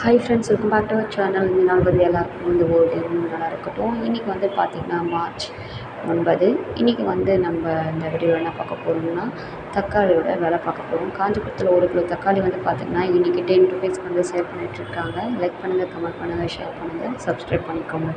Hi friends welcome back to our channel இந்த நாள் வந்து எல்லாருக்கும் இந்த ஓடு நல்லா இருக்கட்டும். இன்றைக்கி வந்து பார்த்திங்கன்னா மார்ச் ஒன்பது. இன்றைக்கி வந்து நம்ம இந்த வீடியோவில் என்ன பார்க்க போகிறோம்னா தக்காளியோட விலை பார்க்க போகிறோம் காஞ்சிபுரத்தில் ஒரு கிலோ தக்காளி வந்து பார்த்திங்கன்னா இன்றைக்கி டென் ருபீஸ்க்கு வந்து சேல் பண்ணிகிட்ருக்காங்க லைக் பண்ணுங்கள் கமெண்ட் பண்ணுங்கள் ஷேர் பண்ணுங்கள் சப்ஸ்கிரைப் பண்ணிக்கோங்க.